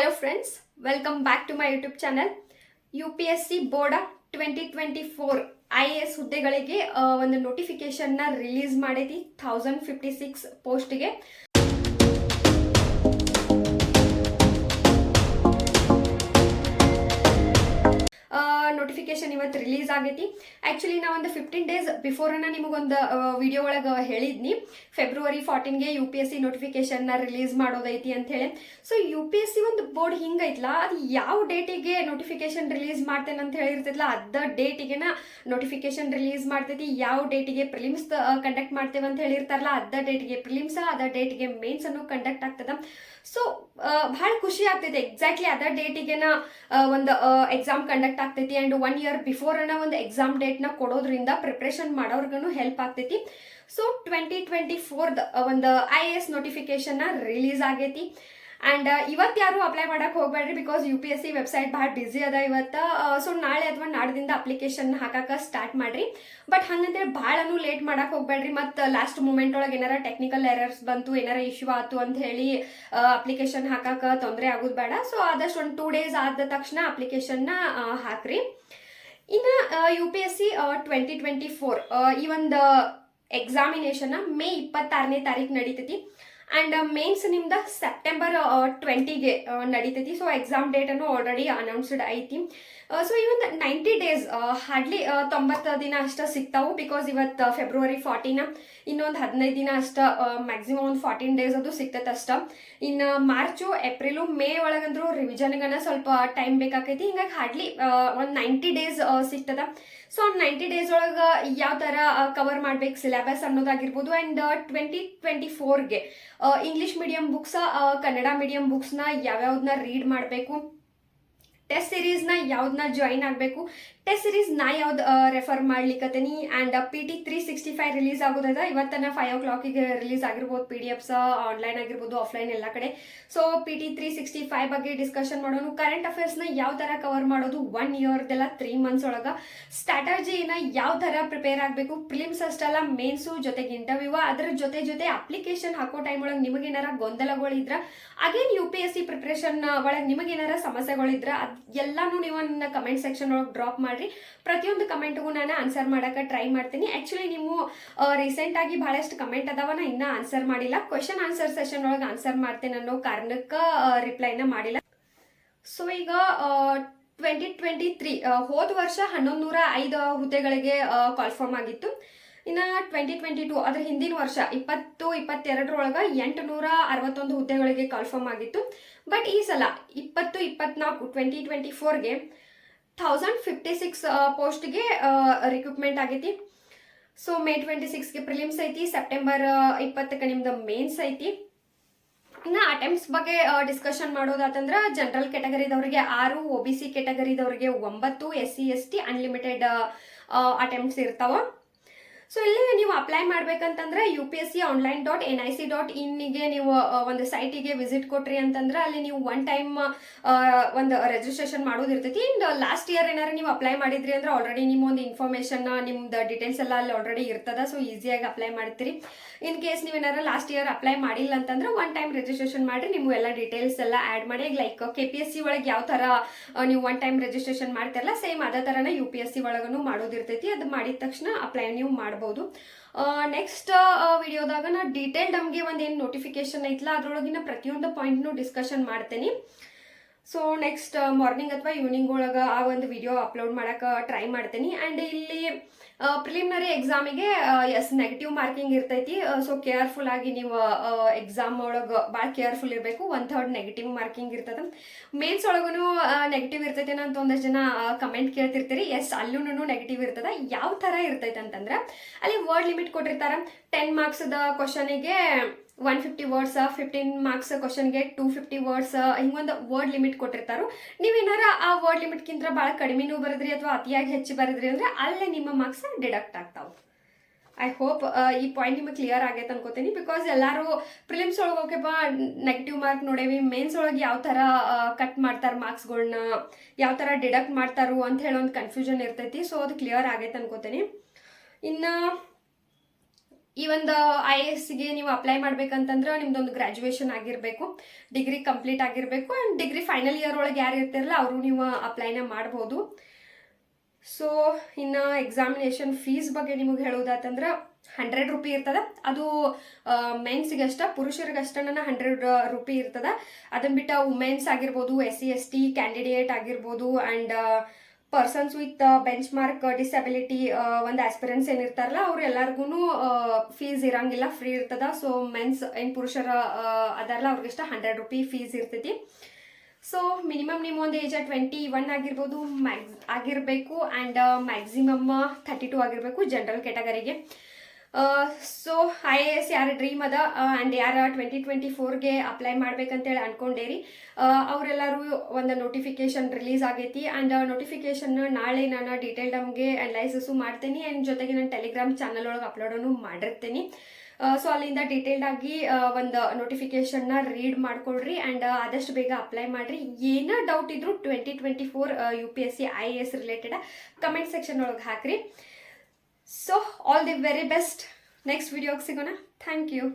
Hello friends welcome back to my YouTube channel U P S C board twenty twenty four I A S ಹುದ್ದೆಗಳಿಗೆ ಒಂದು ನೋಟಿಫಿಕೇಶನ್ನ release ಮಾಡೈತಿ thousand fifty six ಪೋಸ್ಟ್ಗೆ notification ಇವತ್ತು release ಆಗೈತಿ. Actually ನಾ ಒಂದು ಫಿಫ್ಟೀನ್ ಡೇಸ್ ಬಿಫೋರನ್ನ ನಿಮಗೊಂದು ವಿಡಿಯೋ ಒಳಗೆ ಹೇಳಿದ್ನಿ. ಫೆಬ್ರವರಿ ಫಾರ್ಟೀನ್ಗೆ ಯು ಪಿ ಎಸ್ ಸಿ ನೋಟಿಫಿಕೇಶನ್ನ ರಿಲೀಸ್ ಮಾಡೋದೈತಿ ಅಂತ ಹೇಳಿ. So U P S C ಒಂದು ಬೋರ್ಡ್ ಹಿಂಗೈತ್ಲಾ? ಅದು ಯಾವ ಡೇಟಿಗೆ ನೋಟಿಫಿಕೇಶನ್ ರಿಲೀಸ್ ಮಾಡ್ತೇನೆ ಅಂತ ಹೇಳಿರ್ತೈತಲ್ಲ ಅದ ಡೇಟಿಗೆನ ನೋಟಿಫಿಕೇಶನ್ ರಿಲೀಸ್ ಮಾಡ್ತೈತಿ. ಯಾವ ಡೇಟಿಗೆ ಪ್ರಿಲಿಮ್ಸ್ ಕಂಡಕ್ಟ್ ಮಾಡ್ತೇವೆ ಅಂತ ಹೇಳಿರ್ತಾರಲ್ಲ, ಅದ ಡೇಟಿಗೆ ಪ್ರಿಲಿಮ್ಸ್ ಅದ ಡೇಟಿಗೆ ಮೇನ್ಸ್ ಅನ್ನು ಕಂಡಕ್ಟ್ ಆಗ್ತದ. ಸೊ ಭಾಳ ಖುಷಿ ಆಗ್ತೈತೆ. ಎಕ್ಸಾಕ್ಟ್ಲಿ ಅದರ್ ಡೇಟಿಗೆನ ಒಂದು ಎಕ್ಸಾಮ್ ಕಂಡಕ್ಟ್ ಆಗ್ತೈತಿ. ಆ್ಯಂಡ್ ಒನ್ ಇಯರ್ ಬಿಫೋರ್ನ ಒಂದು ಎಕ್ಸಾಮ್ ಡೇಟ್ನ ಕೊಡೋದ್ರಿಂದ ಪ್ರಿಪ್ರೇಷನ್ ಮಾಡೋರ್ಗು ಹೆಲ್ಪ್ ಆಗ್ತೈತಿ. ಸೊ ಟ್ವೆಂಟಿ ಟ್ವೆಂಟಿ ಫೋರ್ದ ಒಂದು ಐ ಎ ಎಸ್ ನೋಟಿಫಿಕೇಶನ್ನ ರಿಲೀಸ್ ಆಗೈತಿ. ಆ್ಯಂಡ್ ಇವತ್ತು ಯಾರು ಅಪ್ಲೈ ಮಾಡೋಕ್ಕೆ ಹೋಗಬೇಡ್ರಿ because U P S C website ಭಾಳ ಬ್ಯುಸಿ ಅದ ಇವತ್ತು. ಸೊ ನಾಳೆ ಅಥವಾ ನಾಡ್ದಿಂದ ಅಪ್ಲಿಕೇಶನ್ ಹಾಕಕ್ಕೆ ಸ್ಟಾರ್ಟ್ ಮಾಡಿರಿ. ಬಟ್ ಹಂಗಂದ್ರೆ ಭಾಳನು ಲೇಟ್ ಮಾಡೋಕೆ ಹೋಗಬೇಡ್ರಿ. ಮತ್ತು ಲಾಸ್ಟ್ ಮೂಮೆಂಟ್ ಒಳಗೆ ಏನಾರ ಟೆಕ್ನಿಕಲ್ ಎರರ್ಸ್ ಬಂತು, ಏನಾರ ಇಶ್ಯೂ ಆಯ್ತು ಅಂತ ಹೇಳಿ ಅಪ್ಲಿಕೇಶನ್ ಹಾಕಕ್ಕೆ ತೊಂದರೆ ಆಗೋದು ಬೇಡ. ಸೊ ಆದಷ್ಟು ಒಂದು ಟೂ ಡೇಸ್ ಆದ ತಕ್ಷಣ ಅಪ್ಲಿಕೇಶನ್ನ ಹಾಕ್ರಿ. ಇನ್ನು U P S C twenty twenty four ಈ ಒಂದು ಎಕ್ಸಾಮಿನೇಷನ್ನ ಮೇ ಇಪ್ಪತ್ತಾರನೇ ತಾರೀಕು ನಡೀತೈತಿ. ಆ್ಯಂಡ್ ಮೇನ್ಸ್ ನಿಮ್ದು ಸೆಪ್ಟೆಂಬರ್ ಟ್ವೆಂಟಿಗೆ ನಡೀತೈತಿ. ಸೊ ಎಕ್ಸಾಮ್ ಡೇಟನ್ನು ಆಲ್ರೆಡಿ ಅನೌನ್ಸ್ಡ್ ಐತಿ. ಸೊ ಈ ಒಂದು ನೈಂಟಿ ಡೇಸ್ ಹಾರ್ಡ್ಲಿ ತೊಂಬತ್ತು ದಿನ ಅಷ್ಟ ಸಿಗ್ತಾವು ಬಿಕಾಸ್ ಇವತ್ತು ಫೆಬ್ರವರಿ ಫಾರ್ಟಿನ ಇನ್ನೊಂದು ಹದಿನೈದು ದಿನ ಅಷ್ಟ ಮ್ಯಾಕ್ಸಿಮಮ್ ಒಂದು ಫಾರ್ಟೀನ್ ಡೇಸ್ ಅದು ಸಿಗ್ತೈತೆ ಅಷ್ಟ. ಇನ್ನು ಮಾರ್ಚು ಏಪ್ರಿಲು ಮೇ ಒಳಗಂದ್ರೂ ರಿವಿಷನ್ಗನ ಸ್ವಲ್ಪ ಟೈಮ್ ಬೇಕಾಕೈತಿ. ಹಿಂಗಾಗಿ ಹಾರ್ಡ್ಲಿ ಒಂದು ನೈಂಟಿ ಡೇಸ್ ಸಿಗ್ತದ. ಸೊ ನೈಂಟಿ ಡೇಸ್ ಒಳಗೆ ಯಾವ ಥರ ಕವರ್ ಮಾಡ್ಬೇಕು ಸಿಲೆಬಸ್ ಅನ್ನೋದಾಗಿರ್ಬೋದು. And twenty twenty ಫೋರ್ಗೆ English medium books Kannada medium ಬುಕ್ಸ್ನ ಯಾವ್ಯಾವ್ದನ್ನ ರೀಡ್ ಮಾಡಬೇಕು? ಟೆಸ್ಟ್ ಸಿರೀಸ್ನ ಯಾವ್ದನ್ನ ಜಾಯಿನ್ ಆಗಬೇಕು? ಟೆಸ್ಟ್ ಸಿರೀಸ್ ನಾ ಯಾವ್ದು refer ಮಾಡ್ಲಿಕ್ಕತ್ತೀನಿ and P T three sixty five release ಆಗೋದದ? ಇವತ್ತನ ಫೈವ್ ಓ ಕ್ಲಾಕಿಗೆ ರಿಲೀಸ್ ಆಗಿರ್ಬೋದು ಪಿ ಡಿ ಎಫ್ಸ್ ಆನ್ಲೈನ್ ಆಗಿರ್ಬೋದು ಆಫ್ಲೈನ್ ಎಲ್ಲ ಕಡೆ. So P T three sixty five ಬಗ್ಗೆ ಡಿಸ್ಕಷನ್ ಮಾಡೋನು ಕರೆಂಟ್ ಅಫೇರ್ಸ್ನ ಯಾವ ಥರ ಕವರ್ ಮಾಡೋದು? ಒನ್ ಇಯರ್ದೆಲ್ಲ ತ್ರೀ ಮಂತ್ಸ್ ಒಳಗೆ. ಸ್ಟ್ರಾಟಜಿನ ಯಾವ ಥರ ಪ್ರಿಪೇರ್ ಆಗಬೇಕು? ಪ್ರಿಲಿಮ್ಸ್ ಅಷ್ಟೆಲ್ಲ ಮೇನ್ಸು ಜೊತೆಗೆ ಇಂಟರ್ವ್ಯೂ ಅದರ ಜೊತೆ ಜೊತೆ ಅಪ್ಲಿಕೇಶನ್ ಹಾಕೋ ಟೈಮ್ ಒಳಗೆ ನಿಮಗೇನಾರ ಗೊಂದಲಗಳಿದ್ರೆ again U P S C preparation ಒಳಗೆ ನಿಮಗೇನಾರ ಸಮಸ್ಯೆಗಳಿದ್ರೆ ಅದು ಎಲ್ಲಾನು ನೀವು ನನ್ನ ಕಮೆಂಟ್ ಸೆಕ್ಷನ್ ಒಳಗೆ ಡ್ರಾಪ್ ಮಾಡಿರಿ. ಪ್ರತಿಯೊಂದು ಕಮೆಂಟ್ಗೂ ನಾನು ಆನ್ಸರ್ ಮಾಡೋಕೆ ಟ್ರೈ ಮಾಡ್ತೀನಿ. ಆ್ಯಕ್ಚುಲಿ ನೀವು ರೀಸೆಂಟಾಗಿ ಭಾಳಷ್ಟು ಕಮೆಂಟ್ ಅದಾವ, ನಾ ಇನ್ನೂ ಆನ್ಸರ್ ಮಾಡಿಲ್ಲ. ಕ್ವೆಶನ್ ಆನ್ಸರ್ ಸೆಷನ್ ಒಳಗೆ ಆನ್ಸರ್ ಮಾಡ್ತೇನೆ ಅನ್ನೋ ಕಾರಣಕ್ಕೆ ರಿಪ್ಲೈನ ಮಾಡಿಲ್ಲ. ಸೊ ಈಗ ಟ್ವೆಂಟಿ ಟ್ವೆಂಟಿ ತ್ರೀ ಹೋದ ವರ್ಷ ಹನ್ನೊಂದು ನೂರ ಐದು ಹುದ್ದೆಗಳಿಗೆ ಕಾಲ್ಫಾರ್ಮ್ ಆಗಿತ್ತು. ಇನ್ನು ಟ್ವೆಂಟಿ ಟ್ವೆಂಟಿ ಟು ಅದ್ರ ಹಿಂದಿನ ವರ್ಷ ಇಪ್ಪತ್ತು ಇಪ್ಪತ್ತೆರಡರೊಳಗೆ ಎಂಟು ನೂರ ಅರವತ್ತೊಂದು ಹುದ್ದೆಗಳಿಗೆ ಕಾಲ್ಫಾರ್ಮ್ ಆಗಿತ್ತು. ಬಟ್ ಈ ಸಲ ಇಪ್ಪತ್ತು, ಇಪ್ಪತ್ನಾಲ್ಕು ಟ್ವೆಂಟಿ ಟ್ವೆಂಟಿ ಫೋರ್ಗೆ ಥೌಸಂಡ್ ಫಿಫ್ಟಿ ಸಿಕ್ಸ್ ಪೋಸ್ಟ್ಗೆ ರಿಕ್ರೂಟ್ಮೆಂಟ್ ಆಗೈತಿ. ಸೊ ಮೇ ಟ್ವೆಂಟಿ ಸಿಕ್ಸ್ಗೆ ಪ್ರಿಲಿಮ್ಸ್ ಐತಿ ಸೆಪ್ಟೆಂಬರ್ ಇಪ್ಪತ್ತಕ್ಕೆ ನಿಮ್ದು ಮೇನ್ಸ್ ಐತಿ. ಇನ್ನು ಅಟೆಂಪ್ಟ್ಸ್ ಬಗ್ಗೆ ಡಿಸ್ಕಷನ್ ಮಾಡೋದಾತಂದ್ರೆ ಜನರಲ್ ಕೆಟಗರಿದವ್ರಿಗೆ ಆರು ಒ ಬಿ ಸಿ ಕೆಟಗರಿದವ್ರಿಗೆ ಒಂಬತ್ತು S C S T unlimited attempts ಇರ್ತಾವ. ಸೊ ಇಲ್ಲಿ ನೀವು apply ಮಾಡ್ಬೇಕಂತಂದ್ರೆ U P S C online dot N I C dot ಇನ್ನಿಗೆ ನೀವು ಒಂದು ಸೈಟಿಗೆ ವಿಸಿಟ್ ಕೊಟ್ರಿ ಅಂತಂದ್ರೆ ಅಲ್ಲಿ ನೀವು ಒನ್ ಟೈಮ್ ಒಂದು ರಿಜಿಸ್ಟ್ರೇಷನ್ ಮಾಡೋದಿರ್ತೈತಿ ಇಂಡ್ ಲಾಸ್ಟ್ ಇಯರ್ ಏನಾರು ನೀವು ಅಪ್ಲೈ ಮಾಡಿದ್ರಿ ಅಂದ್ರೆ ಆಲ್ರೆಡಿ ನಿಮ್ಮ ಒಂದು ಇನ್ಫಾರ್ಮೇಷನ್ ನಿಮ್ದು ಡೀಟೇಲ್ಸ್ ಎಲ್ಲ ಅಲ್ಲಿ ಆಲ್ರೆಡಿ ಇರ್ತದ. ಸೊ ಈಸಿಯಾಗಿ ಅಪ್ಲೈ ಮಾಡ್ತೀರಿ. ಇನ್ ಕೇಸ್ ನೀವು ಏನಾರು ಲಾಸ್ಟ್ ಇಯರ್ ಅಪ್ಲೈ ಮಾಡಿಲ್ಲ ಅಂತಂದ್ರೆ ಒನ್ ಟೈಮ್ ರಿಜಿಸ್ಟ್ರೇಷನ್ ಮಾಡಿ ನೀವು ಎಲ್ಲ ಡೀಟೇಲ್ಸ್ ಎಲ್ಲ ಆ್ಯಡ್ ಮಾಡಿ. Like K P S C ಒಳಗೆ ಯಾವ ಥರ ನೀವು ಒನ್ ಟೈಮ್ ರಿಜಿಸ್ಟ್ರೇಷನ್ ಮಾಡ್ತಿರಲ್ಲ ಸೇಮ್ ಅದೇ ಥರನೇ ಯು ಪಿ ಎಸ್ ಸಿ ಒಳಗೂ ಮಾಡೋದಿರ್ತೈತಿ ಅದು ಮಾಡಿದ ತಕ್ಷಣ ಅಪ್ಲೈ ನೀವು ಮಾಡ್ಬೋದು. ನೆಕ್ಸ್ಟ್ ವಿಡಿಯೋದಾಗ ನಾ ಡೀಟೇಲ್ ನಮಗೆ ಒಂದು ಏನು ನೋಟಿಫಿಕೇಶನ್ ಐತಲ್ಲ ಅದರೊಳಗಿನ ಪ್ರತಿಯೊಂದು ಪಾಯಿಂಟ್ನು ಡಿಸ್ಕಷನ್ ಮಾಡ್ತೀನಿ. ಸೊ ನೆಕ್ಸ್ಟ್ ಮಾರ್ನಿಂಗ್ ಅಥವಾ ಈವ್ನಿಂಗ್ ಒಳಗೆ ಆ ಒಂದು ವಿಡಿಯೋ ಅಪ್ಲೋಡ್ ಮಾಡೋಕೆ ಟ್ರೈ ಮಾಡ್ತೀನಿ. ಆ್ಯಂಡ್ ಇಲ್ಲಿ ಪ್ರಿಲಿಮಿನರಿ ಎಕ್ಸಾಮಿಗೆ ಎಸ್ ನೆಗೆಟಿವ್ ಮಾರ್ಕಿಂಗ್ ಇರ್ತೈತಿ. ಸೊ ಕೇರ್ಫುಲ್ ಆಗಿ ನೀವು ಎಕ್ಸಾಮ್ ಒಳಗೆ ಭಾಳ ಕೇರ್ಫುಲ್ ಇರಬೇಕು. ಒನ್ ಥರ್ಡ್ ನೆಗೆಟಿವ್ ಮಾರ್ಕಿಂಗ್ ಇರ್ತದೆ. ಮೇನ್ಸ್ ಒಳಗೂ ನೆಗೆಟಿವ್ ಇರ್ತೈತೆ ಅಂತ ಒಂದಷ್ಟು ಜನ ಕಮೆಂಟ್ ಕೇಳ್ತಿರ್ತೀರಿ. ಎಸ್ ಅಲ್ಲೂ ನೆಗೆಟಿವ್ ಇರ್ತದೆ. ಯಾವ ಥರ ಇರ್ತೈತೆ ಅಂತಂದ್ರೆ, ಅಲ್ಲಿ ವರ್ಡ್ ಲಿಮಿಟ್ ಕೊಟ್ಟಿರ್ತಾರೆ. ಟೆನ್ ಮಾರ್ಕ್ಸ್ದ ಕ್ವಶನಿಗೆ one fifty words fifteen marks ಕ್ವಶನ್ಗೆ ಟೂ ಫಿಫ್ಟಿ ವರ್ಡ್ಸ್ ಹಿಂಗೊಂದು ವರ್ಡ್ ಲಿಮಿಟ್ ಕೊಟ್ಟಿರ್ತಾರೋ. ನೀವೇನಾರ ಆ ವರ್ಡ್ ಲಿಮಿಟ್ಗಿಂತ ಭಾಳ ಕಡಿಮೆನೂ ಬರೆದ್ರಿ ಅಥವಾ ಅತಿಯಾಗಿ ಹೆಚ್ಚು ಬರೆದ್ರಿ ಅಂದ್ರೆ ಅಲ್ಲೇ ನಿಮ್ಮ ಮಾರ್ಕ್ಸ್ ಡಿಡಕ್ಟ್ ಆಗ್ತಾವೆ. ಐ ಹೋಪ್ ಈ ಪಾಯಿಂಟ್ ನಿಮಗೆ ಕ್ಲಿಯರ್ ಆಗೈತೆ ಅನ್ಕೋತೀನಿ ಬಿಕಾಸ್ ಎಲ್ಲರೂ ಪ್ರಿಲಿಮ್ಸ್ ಒಳಗೆ ಓಕೆಪ್ಪ ನೆಗೆಟಿವ್ ಮಾರ್ಕ್ ನೋಡೇವಿ ಮೇನ್ಸ್ ಒಳಗೆ ಯಾವ ಥರ ಕಟ್ ಮಾಡ್ತಾರೆ ಮಾರ್ಕ್ಸ್ಗಳ್ನ ಯಾವ ಥರ ಡಿಡಕ್ಟ್ ಮಾಡ್ತಾರೋ ಅಂತ ಹೇಳೋ ಒಂದು ಕನ್ಫ್ಯೂಷನ್ ಇರ್ತೈತಿ ಸೊ ಅದು ಕ್ಲಿಯರ್ ಆಗೈತೆ ಅನ್ಕೋತೀನಿ. ಇನ್ನು ಈ ಒಂದು ಐ ಎಸ್ಗೆ ನೀವು ಅಪ್ಲೈ ಮಾಡ್ಬೇಕಂತಂದ್ರೆ ನಿಮ್ದೊಂದು ಗ್ರ್ಯಾಜುಯೇಷನ್ ಆಗಿರಬೇಕು ಡಿಗ್ರಿ ಕಂಪ್ಲೀಟ್ ಆಗಿರಬೇಕು ಆ್ಯಂಡ್ ಡಿಗ್ರಿ ಫೈನಲ್ ಇಯರ್ ಒಳಗೆ ಯಾರು ಇರ್ತಿರಲ್ಲ, ಅವರು ನೀವು ಅಪ್ಲೈನ ಮಾಡ್ಬೋದು. ಸೊ ಇನ್ನು ಎಕ್ಸಾಮಿನೇಷನ್ ಫೀಸ್ ಬಗ್ಗೆ ನಿಮಗೆ ಹೇಳೋದಾತಂದ್ರೆ ಹಂಡ್ರೆಡ್ ರುಪಿ ಇರ್ತದ. ಅದು ಮೆನ್ಸ್ಗೆ ಅಷ್ಟ, ಪುರುಷರಿಗೆ ಅಷ್ಟನ ಹಂಡ್ರೆಡ್ ರುಪಿ ಇರ್ತದ. ಅದನ್ನ ಬಿಟ್ಟು ವುಮೆನ್ಸ್ ಆಗಿರ್ಬೋದು S C S T candidate ಆಗಿರ್ಬೋದು and persons with bench mark disability ಒಂದು ಆಸ್ಪಿರೆನ್ಸ್ ಏನಿರ್ತಾರಲ್ಲ ಅವ್ರು ಎಲ್ಲರಿಗೂ ಫೀಸ್ ಇರಂಗಿಲ್ಲ ಫ್ರೀ ಇರ್ತದ. ಸೊ ಮೆನ್ಸ್ ಏನು ಪುರುಷರ ಅದಾರಲ್ಲ, ಅವ್ರಿಗೆಷ್ಟ ಹಂಡ್ರೆಡ್ ರುಪಿ ಫೀಸ್ ಇರ್ತೈತಿ. ಸೊ ಮಿನಿಮಮ್ ನಿಮ್ಮ ಒಂದು ಏಜ್ ಟ್ವೆಂಟಿ ಒನ್ ಆಗಿರ್ಬೋದು ಮ್ಯಾಕ್ಸ್ ಆಗಿರಬೇಕು ಆ್ಯಂಡ್ ಮ್ಯಾಕ್ಸಿಮಮ್ ಥರ್ಟಿ ಟು ಆಗಿರಬೇಕು ಜನರಲ್ ಕೆಟಗರಿಗೆ ಸೊ ಐ ಎ ಎಸ್ ಯಾರ ಡ್ರೀಮ್ ಅದ? ಆ್ಯಂಡ್ ಯಾರ ಟ್ವೆಂಟಿ ಟ್ವೆಂಟಿ ಫೋರ್ಗೆ ಅಪ್ಲೈ ಮಾಡ್ಬೇಕಂತೇಳಿ ಅನ್ಕೊಂಡೇರಿ. ಅವರೆಲ್ಲರೂ ಒಂದು ನೋಟಿಫಿಕೇಶನ್ ರಿಲೀಸ್ ಆಗೈತಿ. ಆ್ಯಂಡ್ ನೋಟಿಫಿಕೇಶನ್ ನಾಳೆ ನಾನು ಡೀಟೇಲ್ ನಮಗೆ ಅನಲೈಸಸ್ಸು ಮಾಡ್ತೇನೆ. ಆ್ಯಂಡ್ ಜೊತೆಗೆ ನಾನು ಟೆಲಿಗ್ರಾಮ್ ಚಾನಲ್ ಒಳಗೆ ಅಪ್ಲೋಡನ್ನು ಮಾಡಿರ್ತೀನಿ. ಸೊ ಅಲ್ಲಿಂದ ಡೀಟೇಲ್ಡ್ ಆಗಿ ಒಂದು ನೋಟಿಫಿಕೇಶನ್ನ ರೀಡ್ ಮಾಡ್ಕೊಳ್ರಿ ಆ್ಯಂಡ್ ಆದಷ್ಟು ಬೇಗ ಅಪ್ಲೈ ಮಾಡಿರಿ. ಏನೇ ಡೌಟ್ ಇದ್ರು twenty twenty four U P S C I A S related comment section ಒಳಗೆ ಹಾಕ್ರಿ. so all the very best next ವಿಡಿಯೋಗೆ ಸಿಗೋಣ ಥ್ಯಾಂಕ್ ಯು